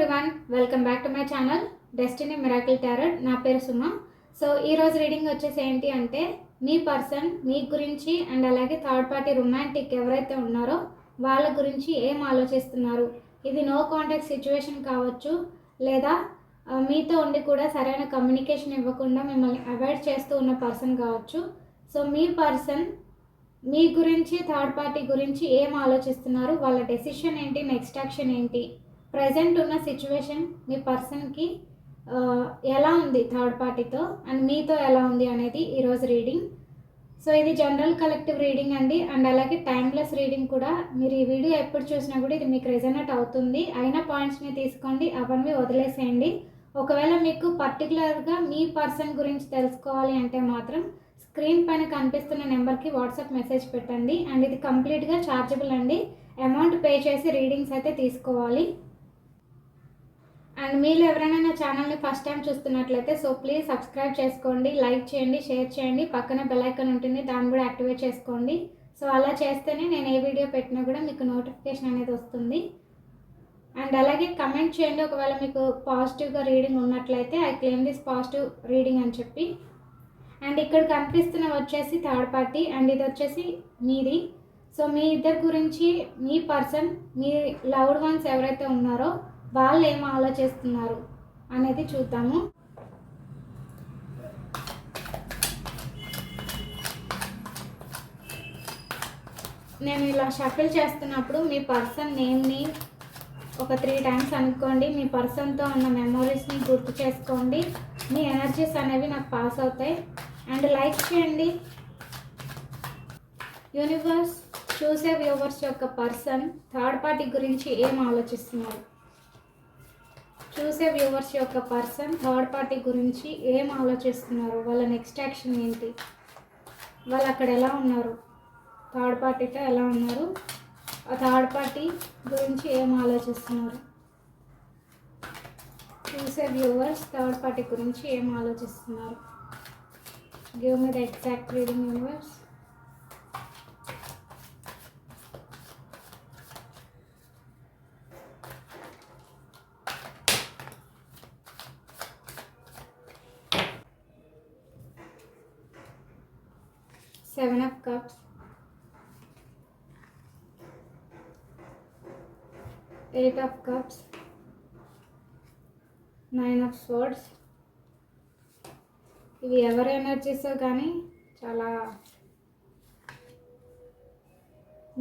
Everyone welcome back to my channel destiny miracle tarot నా పేరు Suma. So ఈరోజు reading వచ్చేసి ఏంటి అంటే మీ పర్సన్ మీ గురించి అండ్ అలాగే థర్డ్ పార్టీ రొమాంటిక్ ఎవరైతే ఉన్నారో వాళ్ళ గురించి ఏం ఆలోచిస్తున్నారు? ఇది నో కాంటాక్ట్ సిచ్యువేషన్ కావచ్చు లేదా మీతో ఉండి కూడా సరైన కమ్యూనికేషన్ ఇవ్వకుండా మిమ్మల్ని అవాయిడ్ చేస్తూ ఉన్న పర్సన్ కావచ్చు. సో మీ పర్సన్ మీ గురించి థర్డ్ పార్టీ గురించి ఏం ఆలోచిస్తున్నారు? వాళ్ళ డెసిషన్ ఏంటి? నెక్స్ట్ యాక్షన్ ఏంటి? ప్రజెంట్ ఉన్న సిచ్యువేషన్ మీ పర్సన్కి ఎలా ఉంది థర్డ్ పార్టీతో అండ్ మీతో ఎలా ఉంది అనేది ఈరోజు రీడింగ్ సో ఇది జనరల్ కలెక్టివ్ రీడింగ్ అండి. అండ్ అలాగే టైమ్లెస్ రీడింగ్ కూడా. మీరు ఈ వీడియో ఎప్పుడు చూసినా కూడా ఇది మీకు రెజనేట్ అవుతుంది. అయిన పాయింట్స్ని తీసుకోండి. అవన్నీ వదిలేసేయండి. ఒకవేళ మీకు పర్టికులర్గా మీ పర్సన్ గురించి తెలుసుకోవాలి అంటే మాత్రం స్క్రీన్ పైన కనిపిస్తున్న నెంబర్కి వాట్సాప్ మెసేజ్ పెట్టండి. అండ్ ఇది కంప్లీట్గా ఛార్జబుల్ అండి. అమౌంట్ పే చేసి రీడింగ్స్ అయితే తీసుకోవాలి. అండ్ మీరు ఎవరైనా నా ఛానల్ని ఫస్ట్ టైం చూస్తున్నట్లయితే సో ప్లీజ్ సబ్స్క్రైబ్ చేసుకోండి లైక్ చేయండి షేర్ చేయండి పక్కన బెల్ ఐకాన్ ఉంటుంది దాన్ని కూడా యాక్టివేట్ చేసుకోండి. సో అలా చేస్తేనే నేను ఏ వీడియో పెట్టినా కూడా మీకు నోటిఫికేషన్ అనేది వస్తుంది. అండ్ అలాగే కమెంట్ చేయండి ఒకవేళ మీకు పాజిటివ్గా రీడింగ్ ఉన్నట్లయితే I claim this positive reading అని చెప్పి. అండ్ ఇక్కడ కనిపిస్తున్న వచ్చేసి థర్డ్ పార్టీ అండ్ ఇది వచ్చేసి మీది. సో మీ ఇద్దరి గురించి మీ పర్సన్ మీ లవ్డ్ వన్స్ ఎవరైతే ఉన్నారో వాళ్ళు ఏం ఆలోచిస్తున్నారు అనేది చూద్దాము. నేను ఇలా షఫిల్ చేస్తున్నప్పుడు మీ పర్సన్ నేమ్ని ఒక త్రీ టైమ్స్ అనుకోండి మీ పర్సన్తో ఉన్న మెమోరీస్ని గుర్తు చేసుకోండి. మీ ఎనర్జీస్ అనేవి నాకు పాస్ అవుతాయి. అండ్ లైక్ చేయండి. యూనివర్స్ చూసే వ్యూవర్స్ యొక్క పర్సన్ థర్డ్ పార్టీ గురించి ఏం ఆలోచిస్తున్నారు? చూసే వ్యూవర్స్ యొక్క పర్సన్ థర్డ్ పార్టీ గురించి ఏం ఆలోచిస్తున్నారు? వాళ్ళ నెక్స్ట్ యాక్షన్ ఏంటి? వాళ్ళు అక్కడ ఎలా ఉన్నారు? థర్డ్ పార్టీతో ఎలా ఉన్నారు? ఆ థర్డ్ పార్టీ గురించి ఏం ఆలోచిస్తున్నారు? చూసే వ్యూవర్స్ థర్డ్ పార్టీ గురించి ఏం ఆలోచిస్తున్నారు? Give me the exact reading universe seven of cups eight of cups nine of swords ఇవి ఎవరి ఎనర్జీసో కానీ చాలా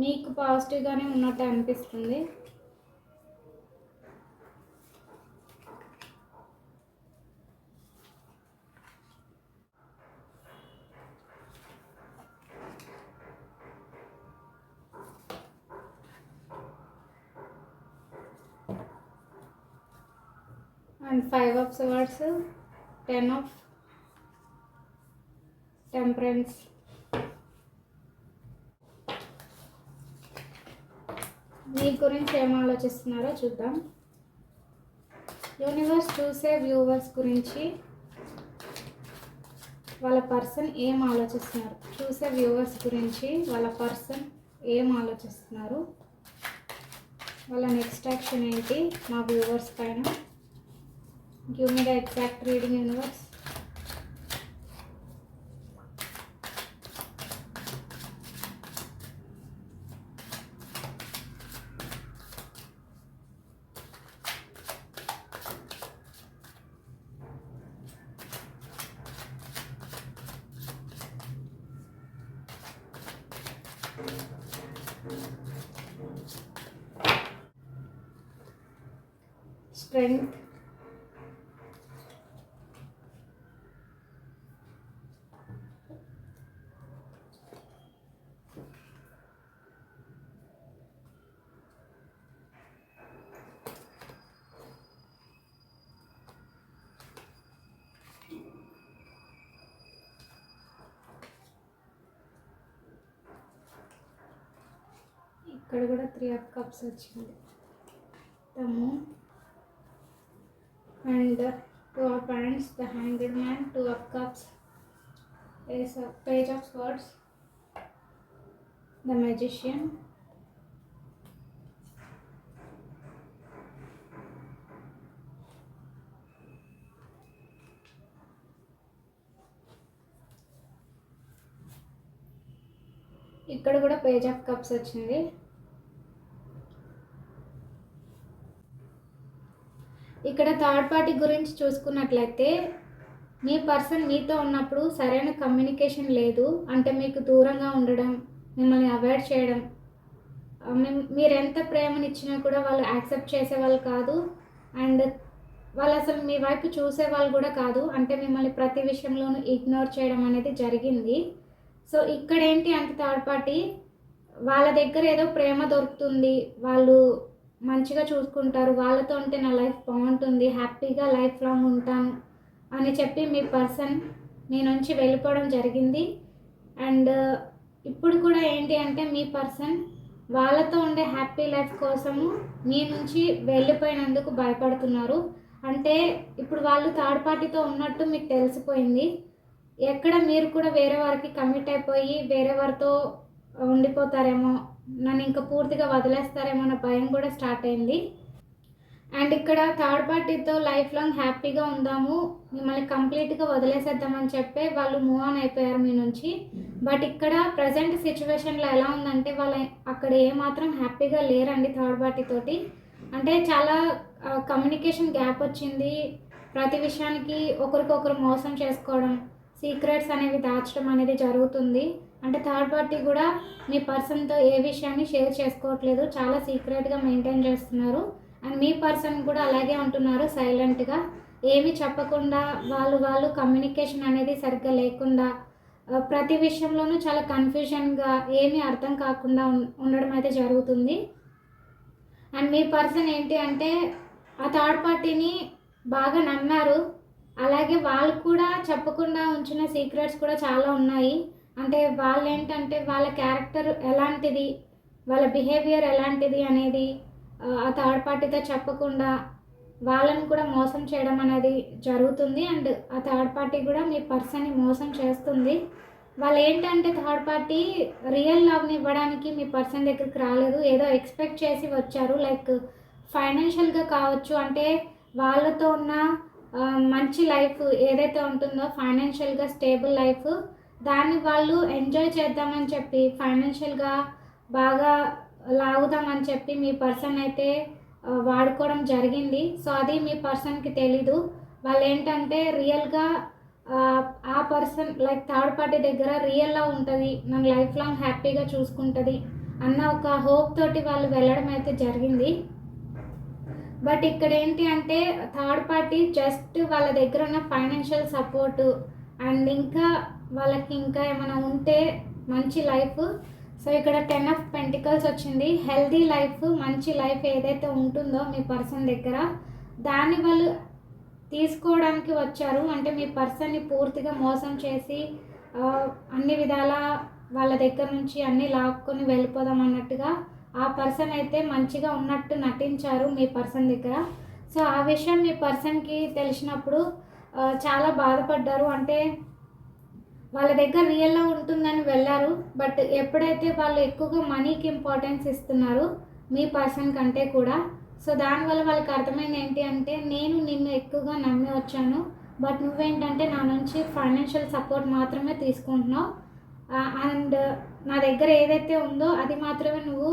మీకు పాజిటివ్గానే ఉన్నట్టు అనిపిస్తుంది. Five of swords ten of temperance మీ గురించి ఏం ఆలోచిస్తున్నారో చూద్దాం. యూనివర్స్ చూసే వ్యూవర్స్ గురించి వాళ్ళ పర్సన్ ఏం ఆలోచిస్తున్నారు? చూసే వ్యూవర్స్ గురించి వాళ్ళ పర్సన్ ఏం ఆలోచిస్తున్నారు? వాళ్ళ నెక్స్ట్ యాక్షన్ ఏంటి? మా వ్యూవర్స్ పైన. Give me the exact reading universe strength ఇక్కడ కూడా త్రీ ఆఫ్ కప్స్ వచ్చింది. తము and two of hands the handed man two of cups page of page the swords ఇక్కడ కూడా పేజ్ ఆఫ్ కప్స్ వచ్చింది. Third party గురించి చూసుకున్నట్లయితే మీ person మీతో ఉన్నప్పుడు సరైన కమ్యూనికేషన్ లేదు. అంటే మీకు దూరంగా ఉండడం మిమ్మల్ని అవాయిడ్ చేయడం మీరు ఎంత ప్రేమనిచ్చినా కూడా వాళ్ళు యాక్సెప్ట్ చేసేవాళ్ళు కాదు. అండ్ వాళ్ళు అసలు మీ వైపు చూసే వాళ్ళు కూడా కాదు. అంటే మిమ్మల్ని ప్రతి విషయంలోనూ ఇగ్నోర్ చేయడం అనేది జరిగింది. సో ఇక్కడ ఏంటి అంటే థర్డ్ పార్టీ? వాళ్ళ దగ్గర ఏదో ప్రేమ దొరుకుతుంది. వాళ్ళు మంచిగా చూసుకుంటారు. వాళ్ళతో ఉంటే నా లైఫ్ బాగుంటుంది. హ్యాపీగా లైఫ్ లాంగ్ ఉంటాను అని చెప్పి మీ పర్సన్ మీ నుంచి వెళ్ళిపోవడం జరిగింది. అండ్ ఇప్పుడు కూడా ఏంటి అంటే మీ పర్సన్ వాళ్ళతో ఉండే హ్యాపీ లైఫ్ కోసము మీ నుంచి వెళ్ళిపోయినందుకు భయపడుతున్నారు. అంటే ఇప్పుడు వాళ్ళు థర్డ్ పార్టీతో ఉన్నట్టు మీకు తెలిసిపోయింది. ఎక్కడ మీరు కూడా వేరే వారికి కమిట్ అయిపోయి వేరే వారితో ఉండిపోతారేమో నన్ను ఇంకా పూర్తిగా వదిలేస్తారేమో అన్న భయం కూడా స్టార్ట్ అయింది. అండ్ ఇక్కడ థర్డ్ పార్టీతో లైఫ్ లాంగ్ హ్యాపీగా ఉందాము మిమ్మల్ని కంప్లీట్గా వదిలేసేద్దామని చెప్పి వాళ్ళు మూవ్ ఆన్ అయిపోయారు మీ నుంచి. బట్ ఇక్కడ ప్రజెంట్ సిచ్యువేషన్లో ఎలా ఉందంటే వాళ్ళ అక్కడ ఏమాత్రం హ్యాపీగా లేరండి థర్డ్ పార్టీ తోటి అంటే చాలా కమ్యూనికేషన్ గ్యాప్ వచ్చింది. ప్రతి విషయానికి ఒకరికొకరు మోసం చేసుకోవడం సీక్రెట్స్ అనేవి దాచడం అనేది జరుగుతుంది. అంటే థర్డ్ పార్టీ కూడా మీ పర్సన్తో ఏ విషయాన్ని షేర్ చేసుకోవట్లేదు. చాలా సీక్రెట్గా మెయింటైన్ చేస్తున్నారు. అండ్ మీ పర్సన్ కూడా అలాగే ఉంటున్నారు సైలెంట్గా ఏమీ చెప్పకుండా వాళ్ళు వాళ్ళు కమ్యూనికేషన్ అనేది సరిగ్గా లేకుండా ప్రతి విషయంలోనూ చాలా కన్ఫ్యూషన్గా ఏమీ అర్థం కాకుండా ఉండడం అయితే జరుగుతుంది. అండ్ మీ పర్సన్ ఏంటి అంటే ఆ థర్డ్ పార్టీని బాగా నమ్మారు. అలాగే వాళ్ళు కూడా చెప్పకుండా ఉంచిన సీక్రెట్స్ కూడా చాలా ఉన్నాయి. అంటే వాళ్ళు ఏంటంటే వాళ్ళ క్యారెక్టర్ ఎలాంటిది వాళ్ళ బిహేవియర్ ఎలాంటిది అనేది ఆ, థర్డ్ పార్టీతో చెప్పకుండా వాళ్ళని కూడా మోసం చేయడం అనేది జరుగుతుంది. అండ్ ఆ థర్డ్ పార్టీ కూడా మీ పర్సన్ని మోసం చేస్తుంది. వాళ్ళు ఏంటంటే థర్డ్ పార్టీ రియల్ లవ్ని ఇవ్వడానికి మీ పర్సన్ దగ్గరికి రాలేదు. ఏదో ఎక్స్పెక్ట్ చేసి వచ్చారు. లైక్ ఫైనాన్షియల్గా కావచ్చు. అంటే వాళ్ళతో ఉన్న మంచి లైఫ్ ఏదైతే ఉంటుందో ఫైనాన్షియల్గా స్టేబుల్ లైఫ్ దాన్ని వాళ్ళు ఎంజాయ్ చేద్దామని చెప్పి ఫైనాన్షియల్గా బాగా లాగుదామని చెప్పి మీ పర్సన్ అయితే వాడుకోవడం జరిగింది. సో అది మీ పర్సన్కి తెలీదు. వాళ్ళు ఏంటంటే రియల్గా ఆ పర్సన్ లైక్ థర్డ్ పార్టీ దగ్గర రియల్లా ఉంటుంది. నన్ను లైఫ్ లాంగ్ హ్యాపీగా చూసుకుంటుంది అన్న ఒక హోప్ తోటి వాళ్ళు వెళ్ళడం అయితే జరిగింది. బట్ ఇక్కడ ఏంటి అంటే థర్డ్ పార్టీ జస్ట్ వాళ్ళ దగ్గర ఉన్న ఫైనాన్షియల్ సపోర్టు అండ్ ఇంకా వాళ్ళకి ఇంకా ఏమైనా ఉంటే మంచి లైఫ్. సో ఇక్కడ టెన్ ఆఫ్ పెంటికల్స్ వచ్చింది. హెల్దీ లైఫ్ మంచి లైఫ్ ఏదైతే ఉంటుందో మీ పర్సన్ దగ్గర దాన్ని వాళ్ళు తీసుకోవడానికి వచ్చారు. అంటే మీ పర్సన్ని పూర్తిగా మోసం చేసి అన్ని విధాల వాళ్ళ దగ్గర నుంచి అన్నీ లాక్కొని వెళ్ళిపోదాం అన్నట్టుగా ఆ పర్సన్ అయితే మంచిగా ఉన్నట్టు నటించారు మీ పర్సన్ దగ్గర. సో ఆ విషయం మీ పర్సన్కి తెలిసినప్పుడు చాలా బాధపడ్డారు. అంటే వాళ్ళ దగ్గర రియల్లో ఉంటుందని వెళ్ళారు బట్ ఎప్పుడైతే వాళ్ళు ఎక్కువగా మనీకి ఇంపార్టెన్స్ ఇస్తున్నారు మీ పర్సన్ కంటే కూడా సో దానివల్ల వాళ్ళకి అర్థమైంది ఏంటి అంటే నేను నిన్ను ఎక్కువగా నమ్మి వచ్చాను బట్ నువ్వేంటంటే నా నుంచి ఫైనాన్షియల్ సపోర్ట్ మాత్రమే తీసుకుంటున్నావు. అండ్ నా దగ్గర ఏదైతే ఉందో అది మాత్రమే నువ్వు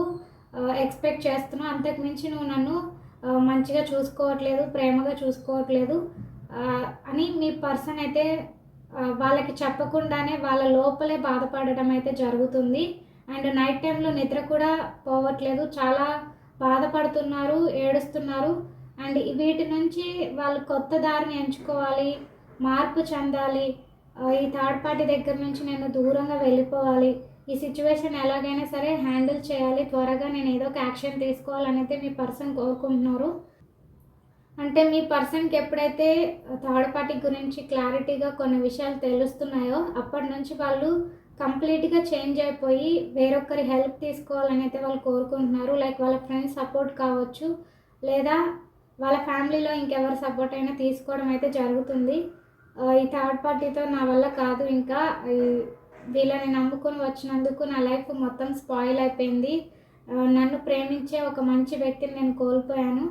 ఎక్స్పెక్ట్ చేస్తున్నావు. అంతకు మించి నువ్వు నన్ను మంచిగా చూసుకోవట్లేదు ప్రేమగా చూసుకోవట్లేదు అని మీ పర్సన్ అయితే వాళ్ళకి చెప్పకుండానే వాళ్ళ లోపలే బాధపడడం అయితే జరుగుతుంది. అండ్ నైట్ టైంలో నిద్ర కూడా పోవట్లేదు. చాలా బాధపడుతున్నారు ఏడుస్తున్నారు. అండ్ వీటి నుంచి వాళ్ళు కొత్త దారిని ఎంచుకోవాలి మార్పు చెందాలి. ఈ థర్డ్ పార్టీ దగ్గర నుంచి నేను దూరంగా వెళ్ళిపోవాలి. ఈ సిచ్యువేషన్ ఎలాగైనా సరే హ్యాండిల్ చేయాలి. త్వరగా నేను ఏదో ఒక యాక్షన్ తీసుకోవాలనైతే మీ పర్సన్ కోరుకుంటున్నారు. అంటే మీ పర్సన్కి ఎప్పుడైతే థర్డ్ పార్టీ గురించి క్లారిటీగా కొన్ని విషయాలు తెలుస్తున్నాయో అప్పటి నుంచి వాళ్ళు కంప్లీట్గా చేంజ్ అయిపోయి వేరొకరి హెల్ప్ తీసుకోవాలని అయితే వాళ్ళు కోరుకుంటున్నారు. లైక్ వాళ్ళ ఫ్రెండ్స్ సపోర్ట్ కావచ్చు లేదా వాళ్ళ ఫ్యామిలీలో ఇంకెవరి సపోర్ట్ అయినా తీసుకోవడం అయితే జరుగుతుంది. ఈ థర్డ్ పార్టీతో నా వల్ల కాదు ఇంకా. వీళ్ళని నమ్ముకొని వచ్చినందుకు నా లైఫ్ మొత్తం స్పాయిల్ అయిపోయింది. నన్ను ప్రేమించే ఒక మంచి వ్యక్తిని నేను కోల్పోయాను.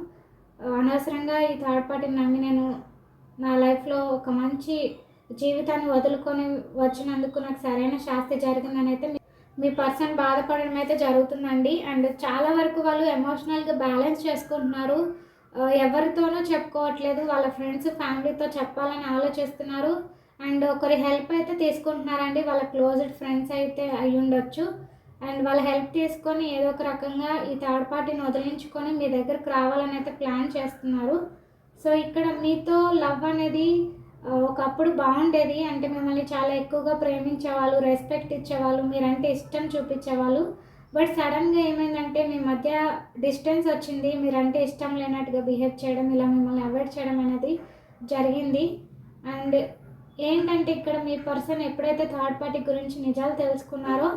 అనవసరంగా ఈ థర్డ్ పార్టీని నమ్మి నేను నా లైఫ్లో ఒక మంచి జీవితాన్ని వదులుకొని వచ్చినందుకు నాకు సరైన శాస్తి జరిగిందని అయితే మీ- పర్సన్ బాధపడడం అయితే జరుగుతుందండి. అండ్ చాలా వరకు వాళ్ళు ఎమోషనల్గా బ్యాలెన్స్ చేసుకుంటున్నారు. ఎవరితోనూ చెప్పుకోవట్లేదు. వాళ్ళ ఫ్రెండ్స్ ఫ్యామిలీతో చెప్పాలని ఆలోచిస్తున్నారు. అండ్ ఒకరి హెల్ప్ అయితే తీసుకుంటున్నారండి. వాళ్ళ క్లోజ్డ్ ఫ్రెండ్స్ అయితే అయ్యుండొచ్చు. ఉండొచ్చు అండ్ వాళ్ళ హెల్ప్ తీసుకొని ఏదో ఒక రకంగా ఈ థర్డ్ పార్టీని వదిలించుకొని మీ దగ్గరకు రావాలని అయితే ప్లాన్ చేస్తున్నారు. సో ఇక్కడ మీతో లవ్ అనేది ఒకప్పుడు బాగుండేది. అంటే మిమ్మల్ని చాలా ఎక్కువగా ప్రేమించేవాళ్ళు రెస్పెక్ట్ ఇచ్చేవాళ్ళు మీరంటే ఇష్టం చూపించేవాళ్ళు. బట్ సడన్గా ఏమైందంటే మీ మధ్య డిస్టెన్స్ వచ్చింది. మీరంటే ఇష్టం లేనట్టుగా బిహేవ్ చేయడం ఇలా మిమ్మల్ని అవాయిడ్ చేయడం అనేది జరిగింది. అండ్ ఏంటంటే ఇక్కడ మీ పర్సన్ ఎప్పుడైతే థర్డ్ పార్టీ గురించి నిజాలు తెలుసుకున్నారో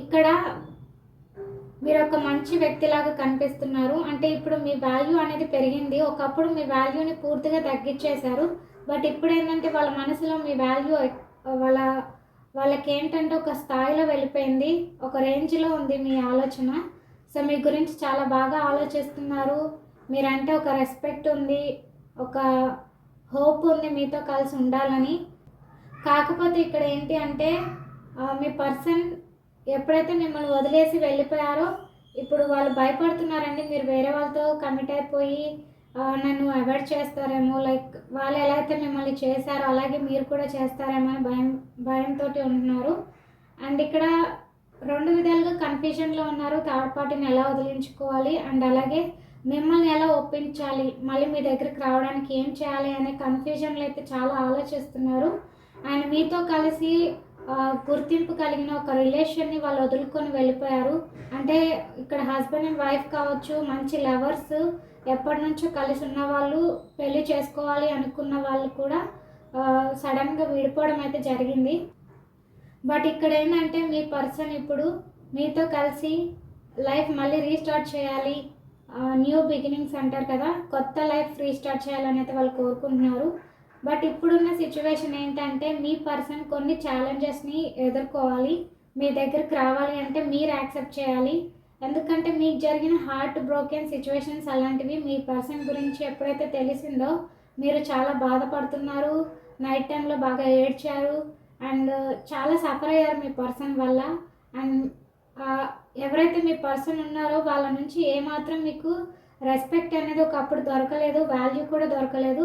ఇక్కడ మీరు ఒక మంచి వ్యక్తిలాగా కనిపిస్తున్నారు. అంటే ఇప్పుడు మీ వాల్యూ అనేది పెరిగింది. ఒకప్పుడు మీ వాల్యూని పూర్తిగా తగ్గించేశారు. బట్ ఇప్పుడు ఏంటంటే వాళ్ళ మనసులో మీ వాల్యూ వాళ్ళ వాళ్ళకి ఏంటంటే ఒక స్థాయిలో వెళ్ళిపోయింది. ఒక రేంజ్లో ఉంది మీ ఆలోచన. సో మీ గురించి చాలా బాగా ఆలోచిస్తున్నారు. మీరంటే ఒక రెస్పెక్ట్ ఉంది. ఒక హోప్ ఉంది మీతో కలిసి ఉండాలని. కాకపోతే ఇక్కడ ఏంటి అంటే మీ పర్సన్ ఎప్పుడైతే మిమ్మల్ని వదిలేసి వెళ్ళిపోయారో ఇప్పుడు వాళ్ళు భయపడుతున్నారండి మీరు వేరే వాళ్ళతో కమిట్ అయిపోయి నన్ను అవాయిడ్ చేస్తారేమో లైక్ వాళ్ళు ఎలా అయితే మిమ్మల్ని చేశారో అలాగే మీరు కూడా చేస్తారేమో అని భయం భయంతో ఉంటున్నారు. అండ్ ఇక్కడ రెండు విధాలుగా కన్ఫ్యూజన్లో ఉన్నారు. థర్డ్ పార్టీని ఎలా వదిలించుకోవాలి? అండ్ అలాగే మిమ్మల్ని ఎలా ఒప్పించాలి? మళ్ళీ మీ దగ్గరికి రావడానికి ఏం చేయాలి అనే కన్ఫ్యూజన్లో అయితే చాలా ఆలోచిస్తున్నారు. అండ్ మీతో కలిసి గుర్తింపు కలిగిన ఒక రిలేషన్ని వాళ్ళు వదులుకొని వెళ్ళిపోయారు. అంటే ఇక్కడ హస్బెండ్ అండ్ వైఫ్ కావచ్చు మంచి లవర్స్ ఎప్పటి నుంచో కలిసి ఉన్న వాళ్ళు పెళ్ళి చేసుకోవాలి అనుకున్న వాళ్ళు కూడా సడన్గా విడిపోవడం అయితే జరిగింది. బట్ ఇక్కడ ఏంటంటే మీ పర్సన్ ఇప్పుడు మీతో కలిసి లైఫ్ మళ్ళీ రీస్టార్ట్ చేయాలి న్యూ బిగినింగ్స్ అంటారు కదా కొత్త లైఫ్ రీస్టార్ట్ చేయాలని అయితే వాళ్ళు కోరుకుంటున్నారు. బట్ ఇప్పుడున్న సిచ్యువేషన్ ఏంటంటే మీ పర్సన్ కొన్ని ఛాలెంజెస్ని ఎదుర్కోవాలి మీ దగ్గరకు రావాలి అంటే మీరు యాక్సెప్ట్ చేయాలి. ఎందుకంటే మీకు జరిగిన హార్ట్ బ్రోకెన్ సిచ్యువేషన్స్ అలాంటివి మీ పర్సన్ గురించి ఎప్పుడైతే తెలిసిందో మీరు చాలా బాధపడుతున్నారు నైట్ టైంలో బాగా ఏడ్చారు అండ్ చాలా సఫర్ అయ్యారు మీ పర్సన్ వల్ల. అండ్ ఎవరైతే మీ పర్సన్ ఉన్నారో వాళ్ళ నుంచి ఏమాత్రం మీకు రెస్పెక్ట్ అనేది ఒకప్పుడు దొరకలేదు వాల్యూ కూడా దొరకలేదు.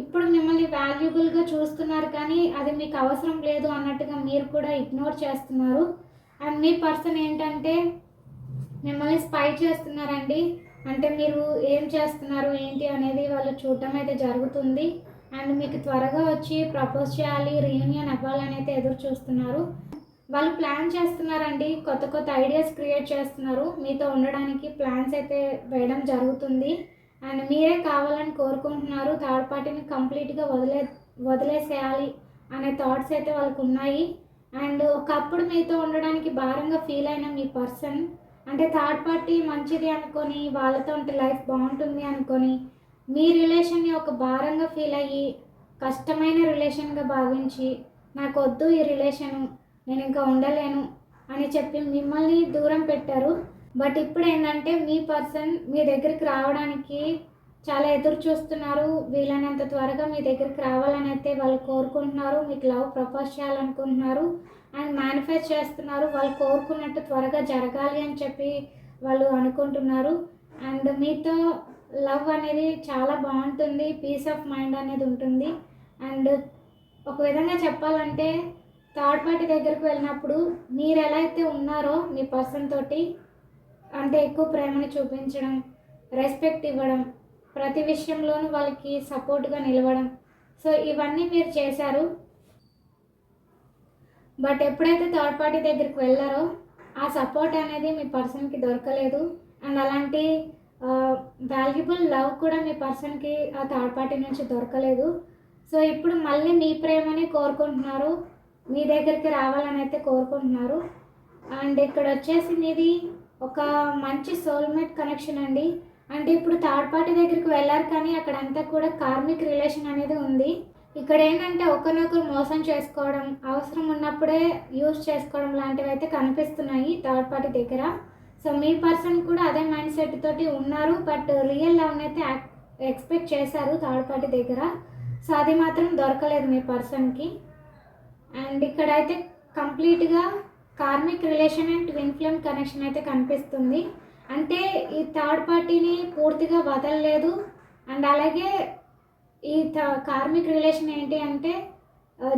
ఇప్పుడు మిమ్మల్ని వాల్యుబుల్గా చూస్తున్నారు కానీ అది మీకు అవసరం లేదు అన్నట్టుగా మీరు కూడా ఇగ్నోర్ చేస్తున్నారు. అండ్ మీ పర్సన్ ఏంటంటే మిమ్మల్ని స్పై చేస్తున్నారండి. అంటే మీరు ఏం చేస్తున్నారు ఏంటి అనేది వాళ్ళు చూడటం అయితే జరుగుతుంది. అండ్ మీకు త్వరగా వచ్చి ప్రపోజ్ చేయాలి రీయూనియన్ అవ్వాలని అయితే ఎదురు చూస్తున్నారు. వాళ్ళు ప్లాన్ చేస్తున్నారండి. కొత్త కొత్త ఐడియాస్ క్రియేట్ చేస్తున్నారు. మీతో ఉండడానికి ప్లాన్స్ అయితే వేయడం జరుగుతుంది. అండ్ మీరే కావాలని కోరుకుంటున్నారు. థర్డ్ పార్టీని కంప్లీట్గా వదిలే వదిలేసేయాలి అనే థాట్స్ అయితే వాళ్ళకు ఉన్నాయి. అండ్ ఒకప్పుడు మీతో ఉండడానికి భారంగా ఫీల్ అయిన మీ పర్సన్ అంటే థర్డ్ పార్టీ మంచిది అనుకొని వాళ్ళతో ఉంటే లైఫ్ బాగుంటుంది అనుకొని మీ రిలేషన్ని ఒక భారంగా ఫీల్ అయ్యి కష్టమైన రిలేషన్గా భావించి నాకు వద్దు ఈ రిలేషను నేను ఇంకా ఉండలేను అని చెప్పి మిమ్మల్ని దూరం పెట్టారు. బట్ ఇప్పుడు ఏంటంటే మీ పర్సన్ మీ దగ్గరికి రావడానికి చాలా ఎదురు చూస్తున్నారు. వీలైనంత త్వరగా మీ దగ్గరికి రావాలని అయితే వాళ్ళు కోరుకుంటున్నారు. మీకు లవ్ ప్రపోజ్ చేయాలనుకుంటున్నారు. అండ్ మేనిఫెస్ట్ చేస్తున్నారు. వాళ్ళు కోరుకున్నట్టు త్వరగా జరగాలి అని చెప్పి వాళ్ళు అనుకుంటున్నారు. అండ్ మీతో లవ్ అనేది చాలా బాగుంటుంది. పీస్ ఆఫ్ మైండ్ అనేది ఉంటుంది. అండ్ ఒక విధంగా చెప్పాలంటే థర్డ్ పార్టీ దగ్గరికి వెళ్ళినప్పుడు మీరు ఎలా అయితే ఉన్నారో మీ పర్సన్ తోటి అంటే ఎక్కువ ప్రేమని చూపించడం రెస్పెక్ట్ ఇవ్వడం ప్రతి విషయంలోనూ వాళ్ళకి సపోర్ట్గా నిలవడం. సో ఇవన్నీ మీరు చేశారు. బట్ ఎప్పుడైతే థర్డ్ పార్టీ దగ్గరికి వెళ్ళారో ఆ సపోర్ట్ అనేది మీ పర్సన్కి దొరకలేదు. అండ్ అలాంటి వాల్యుబుల్ లవ్ కూడా మీ పర్సన్కి ఆ థర్డ్ పార్టీ నుంచి దొరకలేదు. సో ఇప్పుడు మళ్ళీ మీ ప్రేమని కోరుకుంటున్నారు. మీ దగ్గరికి రావాలని అయితే కోరుకుంటున్నారు. అండ్ ఇక్కడ వచ్చేసి మీది ఒక మంచి సోల్మేట్ కనెక్షన్ అండి. అంటే ఇప్పుడు థర్డ్ పార్టీ దగ్గరికి వెళ్ళారు కానీ అక్కడ అంతా కూడా కార్మిక్ రిలేషన్ అనేది ఉంది. ఇక్కడ ఏంటంటే ఒకరినొకరు మోసం చేసుకోవడం అవసరం ఉన్నప్పుడే యూజ్ చేసుకోవడం లాంటివి అయితే కనిపిస్తున్నాయి థర్డ్ పార్టీ దగ్గర. సో మీ పర్సన్ కూడా అదే మైండ్ సెట్ తోటి ఉన్నారు బట్ రియల్ లవ్ అయితే ఎక్స్పెక్ట్ చేశారు థర్డ్ పార్టీ దగ్గర. సో అది మాత్రం దొరకలేదు మీ పర్సన్కి అండ్ ఇక్కడైతే కంప్లీట్గా karmic relation and twin flame connection అయితే కనిపిస్తుంది. అంటే ఈ థర్డ్ పార్టీని పూర్తిగా వదలలేదు. అండ్ అలాగే ఈ థ- కార్మిక్ రిలేషన్ ఏంటి అంటే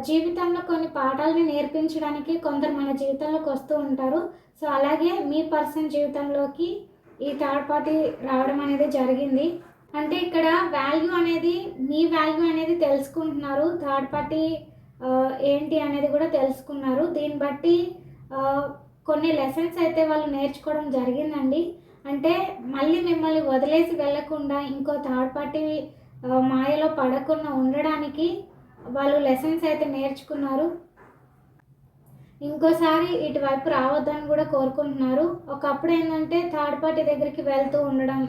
జీవితంలో కొన్ని పాఠాలని నేర్పించడానికి కొందరు మన జీవితంలోకి వస్తూ ఉంటారు. సో అలాగే మీ పర్సన్ జీవితంలోకి ఈ థర్డ్ పార్టీ రావడం అనేది జరిగింది. అంటే ఇక్కడ వాల్యూ అనేది మీ వాల్యూ అనేది తెలుసుకుంటున్నారు. థర్డ్ పార్టీ ఏంటి అనేది కూడా తెలుసుకున్నారు. దీన్ని బట్టి కొన్ని లెసన్స్ అయితే వాళ్ళు నేర్చుకోవడం జరిగిందండి. అంటే మళ్ళీ మిమ్మల్ని వదిలేసి వెళ్ళకుండా ఇంకో థర్డ్ పార్టీ మాయలో పడకుండా ఉండడానికి వాళ్ళు లెసన్స్ అయితే నేర్చుకున్నారు. ఇంకోసారి ఇటువైపు రావద్దని కూడా కోరుకుంటున్నారు. ఒకప్పుడు ఏంటంటే థర్డ్ పార్టీ దగ్గరికి వెళ్తూ ఉండడం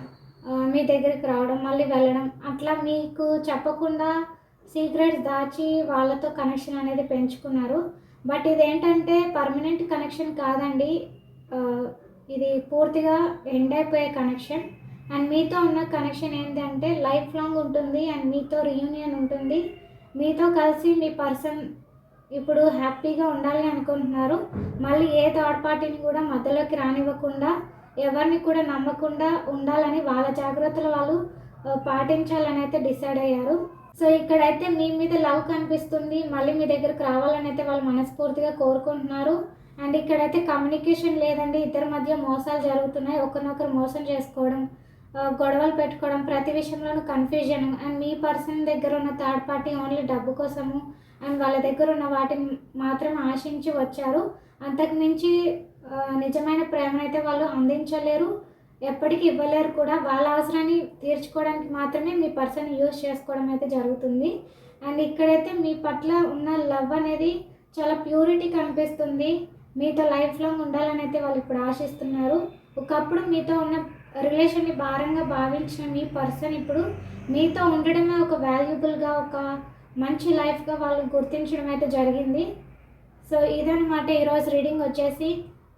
మీ దగ్గరికి రావడం మళ్ళీ వెళ్ళడం అట్లా మీకు చెప్పకుండా సీక్రెట్స్ దాచి వాళ్ళతో కనెక్షన్ అనేది పెంచుకున్నారు. బట్ ఇదేంటంటే పర్మనెంట్ కనెక్షన్ కాదండి. ఇది పూర్తిగా ఎండ్ అయిపోయే కనెక్షన్. అండ్ మీతో ఉన్న కనెక్షన్ ఏంటంటే లైఫ్ లాంగ్ ఉంటుంది అండ్ మీతో రీయూనియన్ ఉంటుంది. మీతో కలిసి మీ పర్సన్ ఇప్పుడు హ్యాపీగా ఉండాలి అనుకుంటున్నారు. మళ్ళీ ఏ థర్డ్ పార్టీని కూడా మధ్యలోకి రానివ్వకుండా ఎవరిని కూడా నమ్మకుండా ఉండాలని వాళ్ళ జాగ్రత్తలు వాళ్ళు పాటించాలని అయితే డిసైడ్ అయ్యారు. సో ఇక్కడైతే మీ మీద లవ్ కనిపిస్తుంది. మళ్ళీ మీ దగ్గరకు రావాలని అయితే వాళ్ళు మనస్ఫూర్తిగా కోరుకుంటున్నారు. అండ్ ఇక్కడైతే కమ్యూనికేషన్ లేదండి. ఇద్దరి మధ్య మోసాలు జరుగుతున్నాయి. ఒకరినొకరు మోసం చేసుకోవడం గొడవలు పెట్టుకోవడం ప్రతి విషయంలోనూ కన్ఫ్యూజన్ అండ్ మీ పర్సన్ దగ్గర ఉన్న థర్డ్ పార్టీ ఓన్లీ డబ్బు కోసము అండ్ వాళ్ళ దగ్గర ఉన్న వాటిని మాత్రం ఆశించి వచ్చారు. అంతకుమించి నిజమైన ప్రేమనైతే వాళ్ళు అందించలేరు. ఎప్పటికీ ఇవ్వలేరు కూడా. వాళ్ళ అవసరాన్ని తీర్చుకోవడానికి మాత్రమే మీ పర్సన్ యూజ్ చేసుకోవడం అయితే జరుగుతుంది. అండ్ ఇక్కడైతే మీ పట్ల ఉన్న లవ్ అనేది చాలా ప్యూరిటీ కనిపిస్తుంది. మీతో లైఫ్ లాంగ్ ఉండాలని అయితే వాళ్ళు ఇప్పుడు ఆశిస్తున్నారు. ఒకప్పుడు మీతో ఉన్న రిలేషన్ని భారంగా భావించిన మీ పర్సన్ ఇప్పుడు మీతో ఉండడమే ఒక వాల్యుబుల్గా ఒక మంచి లైఫ్గా వాళ్ళు గుర్తించడం అయితే జరిగింది. సో ఇదనమాట ఈరోజు రీడింగ్ వచ్చేసి.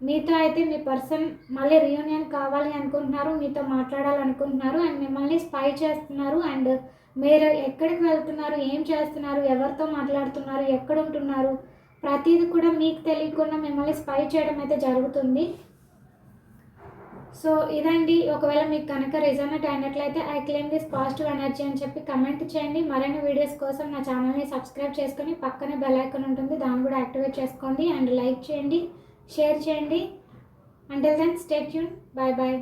మీతో అయితే మీ పర్సన్ మళ్ళీ రియూనియన్ కావాలి అనుకుంటున్నారు మీతో మాట్లాడాలనుకుంటున్నారు అండ్ మిమ్మల్ని స్పై చేస్తున్నారు అండ్ మీరు ఎక్కడికి వెళ్తున్నారు ఏం చేస్తున్నారు ఎవరితో మాట్లాడుతున్నారు ఎక్కడ ఉంటున్నారు ప్రతిదీ కూడా మీకు తెలియకుండా మిమ్మల్ని స్పై చేయడం అయితే జరుగుతుంది. సో ఇదండి. ఒకవేళ మీకు కనుక రిజనెట్ అయినట్లయితే I claim this positive energy అని చెప్పి కమెంట్ చేయండి. మరిన్ని వీడియోస్ కోసం నా ఛానల్ని సబ్స్క్రైబ్ చేసుకొని పక్కనే బెల్ ఐకాన్ ఉంటుంది. దాన్ని కూడా యాక్టివేట్ చేసుకోండి అండ్ లైక్ చేయండి. షేర్ చేయండి. Until then stay tune bye bye